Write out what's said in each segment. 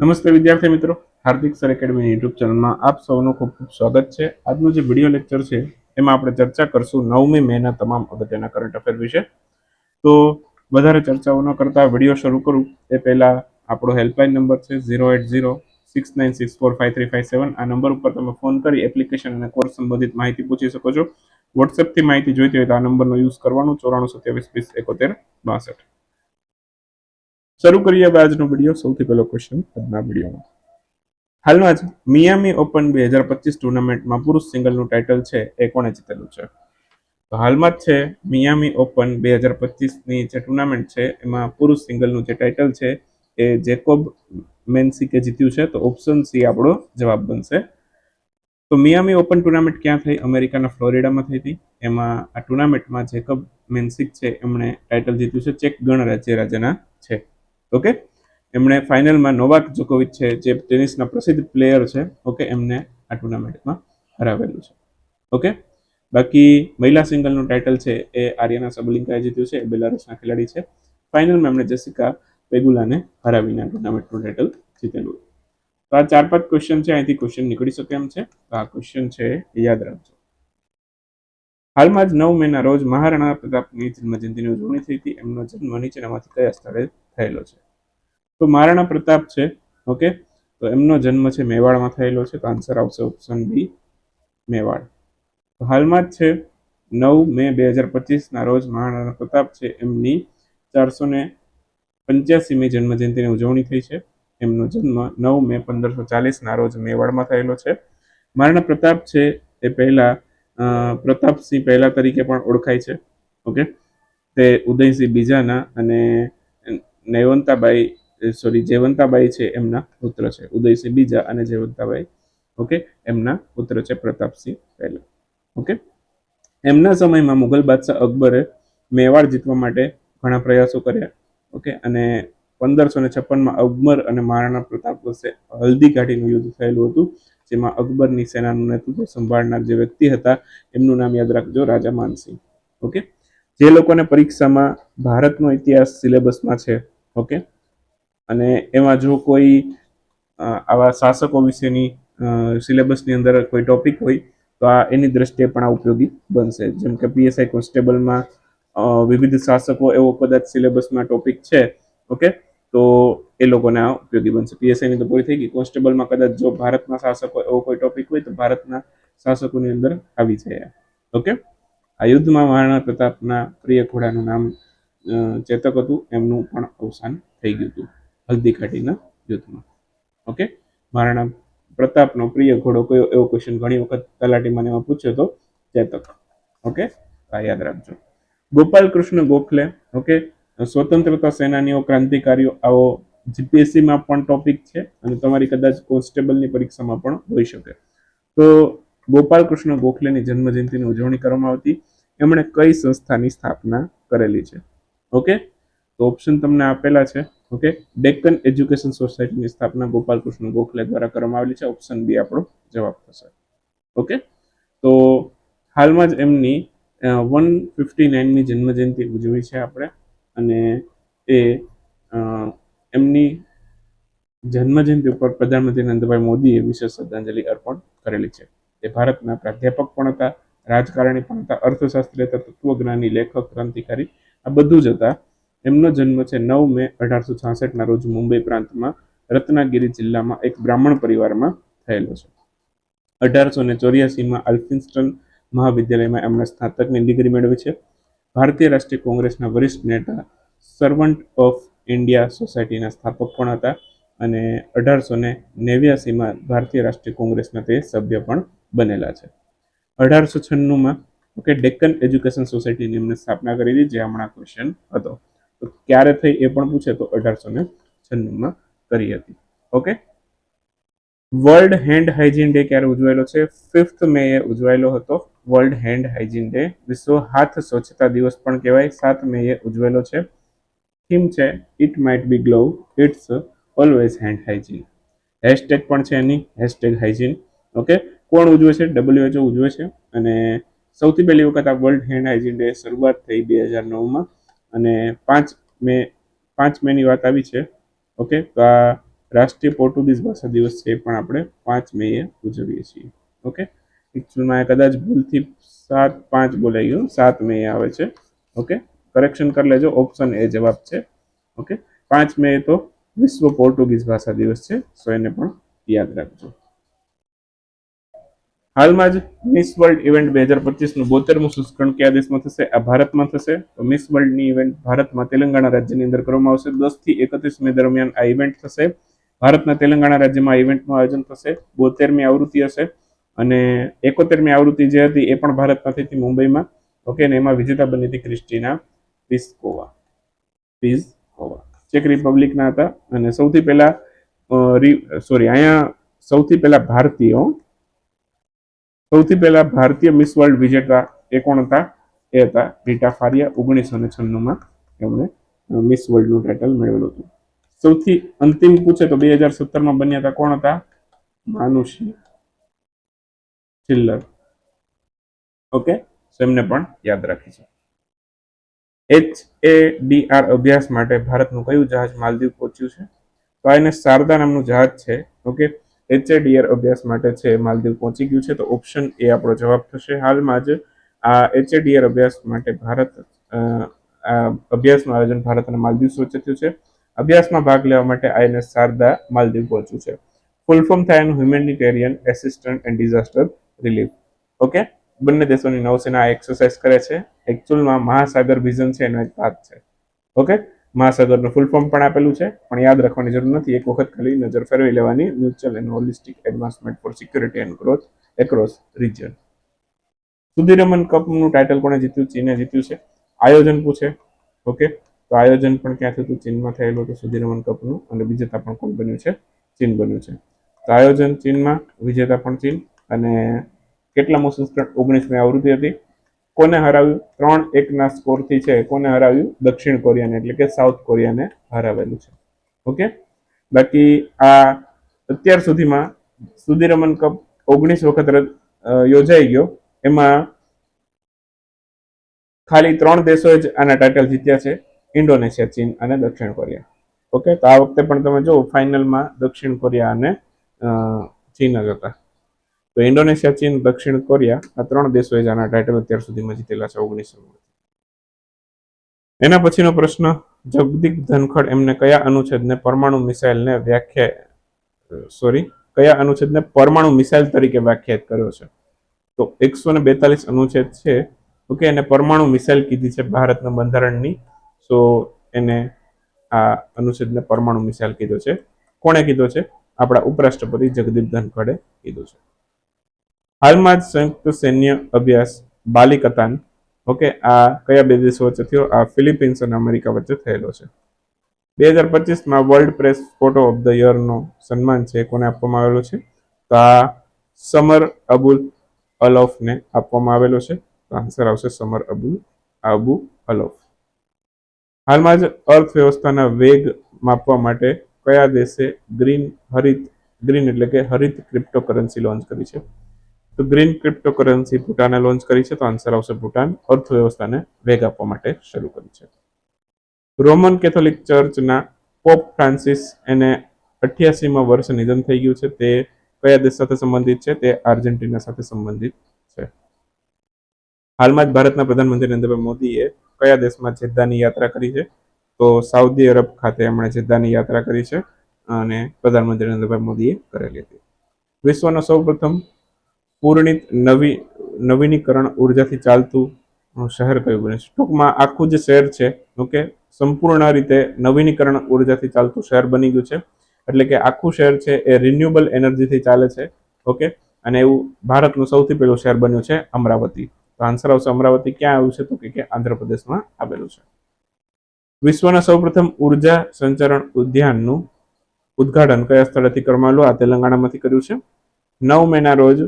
નમસ્તે વિદ્યાર્થી મિત્રો, હાર્દિક સર એકેડમી યુટ્યુબ ચેનલમાં આપ સૌનું ખૂબ ખૂબ સ્વાગત છે. આજનું જે વીડિયો લેક્ચર છે, એમાં આપણે ચર્ચા કરશું નવમી મેના તમામ અગત્યના કરંટ અફેર વિશે. તો વધારે ચર્ચાઓ ન કરતા, વીડિયો શરૂ કરું. એ પહેલા આપણો હેલ્પલાઇન નંબર છે zero eight zero six nine six four five three five seven. આ નંબર ઉપર તમે ફોન કરી એપ્લિકેશન અને કોર્સ સંબંધિત માહિતી પૂછી શકો છો. વોટ્સએપથી માહિતી જોઈતી હોય તો આ નંબરનો યુઝ કરવાનો, ચોરાણું સત્યાવીસ વીસ એકોતેર બાસઠ. શરૂ કરીએ હવે આજનો વીડિયો સૌથી પહેલો ક્વેશ્ચન આજના વિડીયોમાં. હાલમાં જ મિયામી ઓપન બે હજાર પચીસ ટુર્નામેન્ટમાં પુરુષ સિંગલનું ટાઇટલ છે એ કોણે જીતેલું છે? તો હાલમાં જ છે મિયામી ઓપન બે હજાર પચીસની જે ટુર્નામેન્ટ છે, એમાં પુરુષ સિંગલનું જે ટાઇટલ છે એ જેકોબ મેન્સિકે જીત્યું છે. તો ઓપ્શન સી આપણો જવાબ બનશે. તો મિયામી ઓપન ટુર્નામેન્ટ ક્યાં થઈ? અમેરિકાના ફ્લોરિડામાં થઈ હતી. એમાં આ ટુર્નામેન્ટમાં જેકબ મેન્સિક છે, એમણે ટાઇટલ જીત્યું છે. ચેક ગણરાજ્ય રાજ્યના છે. ઓકે? એમણે ફાઇનલમાં નોવાક જોકોવિચ છે, જે ટેનિસના પ્રસિદ્ધ પ્લેયર છે, ઓકે, એમને આ ટુર્નામેન્ટમાં હરાવેલું છે. ઓકે? બાકી મહિલા સિંગલનું ટાઇટલ છે એ આર્યના સબલિંકાએ જીત્યું છે, એ બેલારસના ખેલાડી છે. ફાઇનલમાં એમણે જેસિકા પેગુલાને હરાવીને ટુર્નામેન્ટનું ટાઇટલ જીતેલું. તો આ ચાર પાંચ ક્વેશ્ચન છે, અહીંથી ક્વેશ્ચન નીકળી શકે એમ છે. તો આ ક્વેશ્ચન છે એ યાદ રાખજો. હાલમાં જ નવ મેના રોજ મહારાણા પ્રતાપની જન્મજયંતિની ઉજવણી થઈ હતી. એમનો જન્મ નીચેનામાંથી કયા સ્થળે થયેલો છે? તો મહારાણા પ્રતાપ છે, ઓકે? તો એમનો જન્મ છે મેવાડમાં થયેલો છે. તો આન્સર આવશે ઓપ્શન બી મેવાડ. તો હાલમાં જ છે, નવ મે બે હજાર પચીસના રોજ મહારાણા પ્રતાપ છે એમની ચારસો ને પંચ્યાસીમી જન્મજયંતિની ઉજવણી થઈ છે. એમનો જન્મ નવ મે પંદરસો ચાલીસના રોજ મેવાડમાં થયેલો છે. મહારાણા પ્રતાપ છે એ પહેલા પ્રતાપસિંહ પહેલા તરીકે પણ ઓળખાય છે. ઓકે? તે ઉદયસિંહ બીજાના અને નયવંતાબાઈ સોરી જયવંતાબાઈ છે એમના પુત્ર છે. ઉદયસિંહ બીજા અને જયવંતાબાઈ, ઓકે? એમના પુત્ર છે પ્રતાપસિંહ પહેલા. ઓકે? એમના સમયમાં મુઘલ બાદશાહ અકબરે મેવાડ જીતવા માટે ઘણા પ્રયાસો કર્યા. ઓકે? અને પંદરસો ને છપ્પનમાં અકબર અને મહારાણા પ્રતાપ વચ્ચે હલ્દી ઘાટીનું યુદ્ધ થયેલું હતું. જેમાં અકબરની સેનાનું નેતૃત્વ સંભાળનાર જે વ્યક્તિ હતા, એમનું નામ યાદ રાખજો, રાજા માનસિંહ. ઓકે? જે લોકોને પરીક્ષામાં ભારતનો ઇતિહાસ સિલેબસમાં છે, ઓકે? અને એમાં જો કોઈ આવા શાસકો વિશેની સિલેબસની અંદર કોઈ ટોપિક હોય, તો આ એની દ્રષ્ટિએ પણ આ ઉપયોગી બનશે. જેમ કે પીએસઆઈ કોન્સ્ટેબલમાં વિવિધ શાસકો એવો કદાચ સિલેબસમાં ટોપિક છે, ઓકે? તો એ લોકોને આ ઉપયોગી બનશે. પીએસઆઈની તો પૂરી થઈ ગઈ. કોન્સ્ટેબલમાં કદાચ જો ભારતના શાસકો એવો કોઈ ટોપિક હોય તો ભારતના શાસકોની અંદર આવી જાય ઓકે આ યુદ્ધમાં મહારાણા પ્રતાપના પ્રિય ઘોડાનું નામ ચેતક હતું. એમનું પણ અવસાન થઈ ગયું હતું હલ્દી ઘાટીના યુદ્ધમાં. ઓકે મહારાણા પ્રતાપનો પ્રિય ઘોડો કયો? એવો ક્વેશ્ચન ઘણી વખત તલાટીમાં મને એમાં પૂછ્યો તો ચેતક. ઓકે આ યાદ રાખજો. ગોપાલ કૃષ્ણ ગોખલે ઓકે સ્વતંત્રતા સેનાનીઓ, ક્રાંતિકારીઓ, આવો જીપીએસસીમાં પણ ટોપિક છે અને તમારી કદાચ કોન્સ્ટેબલની પરીક્ષામાં પણ હોઈ શકે. તો ગોપાલકૃષ્ણ ગોખલેની જન્મજયંતિની ઉજવણી કરવામાં આવતી. એમણે કઈ સંસ્થાની સ્થાપના કરેલી છે? ઓકે? તો ઓપ્શન તમને આપેલા છે. ઓકે? ડેક્કન એજ્યુકેશન સોસાયટીની સ્થાપના ગોપાલકૃષ્ણ ગોખલે દ્વારા કરવામાં આવેલી છે. ઓપ્શન બી આપણો જવાબ થશે. ઓકે? તો હાલમાં જ એમની વન ફિફ્ટી નાઇનની જન્મજયંતિ ઉજવી છે આપણે. અને એ એમની જન્મજયંતિ ઉપર પ્રધાનમંત્રી નરેન્દ્રભાઈ મોદીએ વિશેષ શ્રદ્ધાંજલિ અર્પણ કરેલી છે. તે ભારતના પ્રાધ્યાપક પણ હતા, રાજકારણી પણ હતા, અર્થશાસ્ત્રી હતા, તત્વજ્ઞાની, લેખક, ક્રાંતિકારી, આ બધું જ હતા. એમનો જન્મ છે નવ મે અઢારસો છાસઠના રોજ મુંબઈ પ્રાંતમાં રત્નાગીરી જિલ્લામાં એક બ્રાહ્મણ પરિવારમાં થયેલો છે. અઢારસો ને ચોર્યાસીમાં આલ્ફિન્સ્ટન મહાવિદ્યાલયમાં એમણે સ્નાતકની ડિગ્રી મેળવી છે. ભારતીય રાષ્ટ્રીય કોંગ્રેસના વરિષ્ઠ નેતા સર્વન્ટ ઓફ ઇન્ડિયા સોસાયટીના સ્થાપક પણ હતા અને અઢારસો ને નેવ્યાસીમાં ભારતીય રાષ્ટ્રીય કોંગ્રેસના તે સભ્ય પણ બનેલા છે. અઢારસો છન્નુંમાં, ઓકે, ડેક્કન એજ્યુકેશન સોસાયટીની એમને સ્થાપના કરી હતી જે હમણાં ક્વેશ્ચન હતો. તો ક્યારે થઈ એ પણ પૂછે, તો અઢારસો ને છન્નુંમાં કરી હતી. Okay? World hand hygiene day ક્યારે ઉજવાયેલો છે? ફિફ્થ મે એ ઉજવાયેલો હતો. વર્લ્ડ હેન્ડ હાઇજીન ડે વિશ્વ હાથ સ્વચ્છતા દિવસ પણ કહેવાય. સાત મે એ ઉજવેલો છે. થીમ છે it might be glove it's always hand hygiene hashtag પણ છે એની હેશટેગ હાઇજીન ઓકે કોણ ઉજવે છે? ડબલ્યુએચઓ ઉજવે છે. અને સૌથી પહેલી વખત આ વર્લ્ડ હેન્ડ હાઇજીન ડે શરૂઆત થઈ બે હજાર નવમાં. અને પાંચ મે, પાંચ મેની વાત આવી છે. ઓકે તો આ રાષ્ટ્રીય પોર્ટુગીઝ ભાષા દિવસ છે એ પણ આપણે પાંચ મેએ ઉજવીએ છીએ. ઓકે એકચ્યુઅલમાં કદાચ ભૂલથી સાત પાંચ બોલાઈ ગયું. સાત મે આવે છે. ઓકે કરેક્શન કરી લેજો. ઓપ્શન એ જવાબ છે. ઓકે પાંચ મે તો વિશ્વ પોર્ટુગીઝ ભાષા દિવસ છે સો એને પણ યાદ રાખજો. હાલમાં જ મિસ વર્લ્ડ ઇવેન્ટ બે હજાર પચીસનું બોતેરમું સંસ્કરણ કયા દેશમાં થશે? આ ભારતમાં થશે. તો મિસ વર્લ્ડની ઇવેન્ટ ભારતમાં તેલંગાણા રાજ્યની અંદર કરવામાં આવશે. દસથી એકત્રીસ મે દરમિયાન આ ઇવેન્ટ થશે. ભારતના તેલંગાણા રાજ્યમાં આ ઇવેન્ટનું આયોજન થશે. બોતેરમી આવૃત્તિ હશે. અને એકોતેરમી આવૃત્તિ જે હતી એ પણ ભારતમાં થઈ હતી મુંબઈમાં. ઓકે ને એમાં વિજેતા બની હતી ક્રિસ્ટીના. પિસ્કોવા પિસ્કોવા ચેક રિપબ્લિકના હતા અને સૌથી પહેલા સોરી અહીંયા સૌથી પહેલા ભારતીય, સૌથી પહેલા ભારતીય મિસ વર્લ્ડ વિજેતા એ કોણ હતા? એ હતા રીટા ફારિયા ઓગણીસો ને છન્નુંમાં એમણે મિસ વર્લ્ડનું ટાઇટલ મેળવેલું હતું. સૌથી અંતિમ પૂછે તો બે હજાર સત્તરમાં બન્યા હતા કોણ હતા? માનુષી. છિલ્લર ઓકે એમને પણ યાદ રાખી છે એચ એ ડી આર અભ્યાસ માટે ભારતનું કયું જહાજ માલદીવ પહોંચ્યું છે? તો આ એને શારદા નામનું જહાજ છે, ઓકે? એચએડીઆર અભ્યાસ માટે છે, માલદીવ પહોંચી ગયું છે, તો ઓપ્શન એ આપણો જવાબ થશે હાલમાં જ. આ એચએડીઆર અભ્યાસ માટે ભારત અભ્યાસનું આયોજન ભારત અને માલદીવ વચ્ચે થયું છે. અભ્યાસમાં ભાગ લેવા માટે આઈએનએસ શારદા માલદીવ પહોંચ્યું છે. ફૂલ ફોર્મ થાય એનું humanitarian assistant and disaster relief okay? બંને દેશોની નૌસેના એક્સરસાઇઝ કરે છે. એકચ્યુઅલમાં મહાસાગર વિઝન છે એનો એક ભાગ છે. ઓકે મહાસાગરનું ફૂલ ફોર્મ પણ આપેલું છે. પણ યાદ રાખવાની જરૂર નથી. એક વખત ખાલી નજર ફેરવી લેવાની. Mutual and holistic advancement for security and growth across region Sudirman કપનું title કોણે જીત્યું? ચીને જીત્યું છે. આયોજન પૂછે. ઓકે તો આયોજન પણ ક્યાં થયું ચીનમાં થયેલું હતું સુધીરમન કપનું. અને વિજેતા પણ કોણ બન્યું છે? ચીન બન્યું છે. તો આયોજન ચીનમાં, વિજેતા પણ ચીન. અને કેટલા સંસ્કરણ? ઓગણીસમી આવૃત્તિ હતી. કોને હરાવ્યું? ત્રણ એકના સ્કોરથી છે કોને હરાવ્યું? દક્ષિણ કોરિયાને, એટલે કે સાઉથ કોરિયાને હરાવેલું છે. ઓકે? બાકી આ અત્યાર સુધીમાં સુધીરમન કપ ઓગણીસ વખત યોજાઈ ગયો. એમાં ખાલી ત્રણ દેશોએ જ આના ટાઇટલ જીત્યા છે. ઇન્ડોનેશિયા, ચીન અને દક્ષિણ કોરિયા. ઓકે? તો આ વખતે પણ તમે જો ફાઇનલમાં દક્ષિણ કોરિયા અને ચીન જ હતા. તો ઇન્ડોનેશિયા, ચીન, દક્ષિણ કોરિયા આ ત્રણ દેશોએ જ ટાઇટલ અત્યાર સુધીમાં જીતેલા છે ઓગણીસો એના પછીનો પ્રશ્ન, જગદીપ ધનખડ એમને કયા અનુચ્છેદને પરમાણુ મિસાઇલને વ્યાખ્યા, સોરી, કયા અનુચ્છેદને પરમાણુ મિસાઇલ તરીકે વ્યાખ્યાયિત કર્યો છે? તો એકસો ને બેતાલીસ અનુચ્છેદ છે, ઓકે, એને પરમાણુ મિસાઇલ કીધી છે ભારતના બંધારણની, સો એને આ અનુચ્છેદને પરમાણુ મિસાઇલ કીધો છે. કોણે કીધો છે? આપણા ઉપરાષ્ટ્રપતિ જગદીપ ધનખડે કીધું છે. હાલમાં જ સંયુક્ત સૈન્ય અભ્યાસ બાલિકતાન, ઓકે, આ કયા બે દેશો વચ્ચે થયો? આ ફિલિપિન્સ અને અમેરિકા વચ્ચે થયેલો છે. બે હજાર પચીસમાં world press photo of the યરનો સન્માન છે કોને આપવામાં આવેલો છે? તો આ સમર અબુલ અલોફને આપવામાં આવેલો છે. તો આન્સર આવશે સમર અબુલ અબુ અલોફ. હાલમાં જ અર્થવ્યવસ્થાના વેગ માપવા માટે કયા દેશે ગ્રીન હરિત, ગ્રીન એટલે કે હરિત ક્રિપ્ટોકરન્સી લોન્ચ કરી છે? તો ગ્રીન ક્રિપ્ટોકરન્સી ભૂટાને લોન્ચ કરી છે, તો આન્સર આવશે ભૂટાન. અર્થવ્યવસ્થાને વેગ આપવા માટે શરૂ કરી છે. રોમન કેથોલિક ચર્ચના પોપ ફ્રાન્સિસ એને અઠ્યાસીમાં વર્ષે નિધન થઈ ગયું છે. તે કયા દેશ સાથે સંબંધિત છે? તે આર્જેન્ટિના સાથે સંબંધિત છે. હાલમાં જ ભારતના પ્રધાનમંત્રી નરેન્દ્રભાઈ મોદીએ કયા દેશમાં જેદ્દાની યાત્રા કરી છે? તો સાઉદી અરબ ખાતે એમણે જેદ્દાની યાત્રા કરી છે અને પ્રધાનમંત્રી નરેન્દ્રભાઈ મોદીએ કરેલી હતી. વિશ્વનો સૌપ્રથમ પૂર્ણિત નવી, નવીનીકરણ ઉર્જાથી ચાલતું શહેર કયું બને છે? ટૂંકમાં આખું જે શહેર છે, ઓકે, સંપૂર્ણ રીતે નવીનીકરણ ઉર્જાથી ચાલતું શહેર બની ગયું છે. એટલે કે આખું શહેર છે એ રિન્યુએબલ એનર્જીથી ચાલે છે, ઓકે? અને એવું ભારતનું સૌથી પહેલું શહેર બન્યું છે અમરાવતી. તો આન્સર આવશે અમરાવતી. ક્યાં આવ્યું છે તો કે આંધ્રપ્રદેશમાં આવેલું છે. વિશ્વના સૌપ્રથમ ઊર્જા સંચરણ ઉદ્યાનનું ઉદ્ઘાટન કયા સ્થળેથી કરવામાં આવ્યું? આ તેલંગાણામાંથી કર્યું છે. નવ મેના રોજ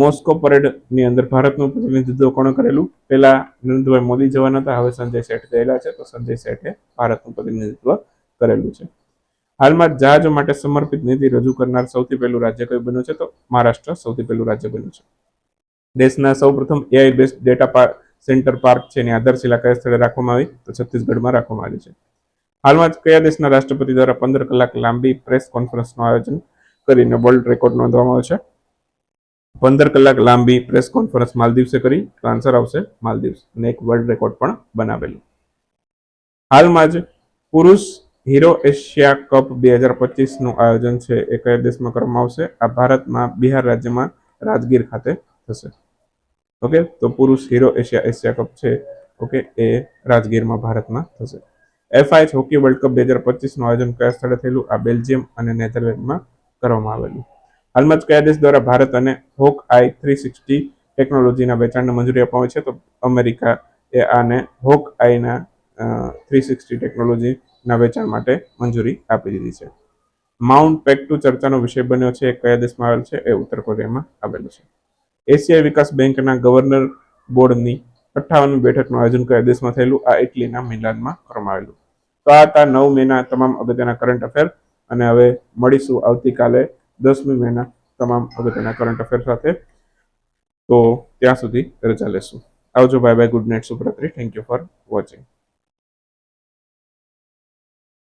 મોસ્કો પરેડની અંદર ભારતનું પ્રતિનિધિત્વ કોણે કરેલું? પહેલા નરેન્દ્રભાઈ મોદી જવાના હતા, હવે સંજય શેઠ ગયેલા છે, તો સંજય શેઠે ભારતનું પ્રતિનિધિત્વ કરેલું છે. હાલમાં જહાજો માટે સમર્પિત નીતિ રજૂ કરનાર સૌથી પહેલું રાજ્ય કયું બન્યું છે? તો મહારાષ્ટ્ર સૌથી પહેલું રાજ્ય બન્યું છે. દેશના સૌપ્રથમ AI based data centre park છે, એની આધારશિલા કયા સ્થળે રાખવામાં આવી? તો છત્તીસગઢમાં રાખવામાં આવી છે. હાલમાં જ કયા દેશના રાષ્ટ્રપતિ દ્વારા પંદર કલાક લાંબી પ્રેસ કોન્ફરન્સનું આયોજન કરીને વર્લ્ડ રેકોર્ડ નોંધવામાં આવ્યો છે? પંદર કલાક લાંબી પ્રેસ કોન્ફરન્સ માલદીવસે કરી તો આન્સર આવશે માલદીવ્સ અને એક વર્લ્ડ રેકોર્ડ પણ બનાવેલું. હાલમાં જ પુરુષ હીરો એશિયા કપ બે હજાર પચીસનું આયોજન છે, એ કયા દેશમાં કરવામાં આવશે? આ ભારતમાં બિહાર રાજ્યમાં રાજગીર ખાતે થશે. ઓકે, તો પુરુષ હીરો એશિયા એશિયા કપ છે, ઓકે, એ રાજગીરમાં ભારતમાં થશે. એફઆઈએચ હોકી વર્લ્ડ કપ બે હજાર પચીસનું આયોજન કયા સ્થળે થયેલું? આ બેલ્જિયમ અને નેધરલેન્ડમાં કરવામાં આવેલું. હાલમાં જ કયા દ્વારા ભારત અને હોક આઈ થ્રી સિક્સટી ટેકનોલોજીના વેચાણને મંજૂરી આપવામાં છે? તો અમેરિકા એ આને હોક આઈના થ્રી સિક્સટી ટેકનોલોજીના વેચાણ માટે મંજૂરી આપી દીધી છે. માઉન્ટ પેક્ટુ ચર્ચાનો વિષય બન્યો છે, એ કયા દેશમાં આવેલ છે? એ ઉત્તર કોરિયામાં આવેલો છે. એશિયાઈ વિકાસ બેંકના ગવર્નર બોર્ડની અઠ્ઠાવનમી બેઠકનું આયોજન કયા દેશમાં થયેલું? આ ઇટલીના મિલાનમાં કરવામાં આવેલું. તો આ હતા નવ મેના તમામ અગત્યના કરંટ અફેર. અને હવે મળીશું આવતીકાલે દસમી મહિના તમામ અગત્યના કરંટ અફેર સાથે. તો ત્યાં સુધી રજા લેશું. આવજો bye bye good night શુભરાત્રી. Thank you for watching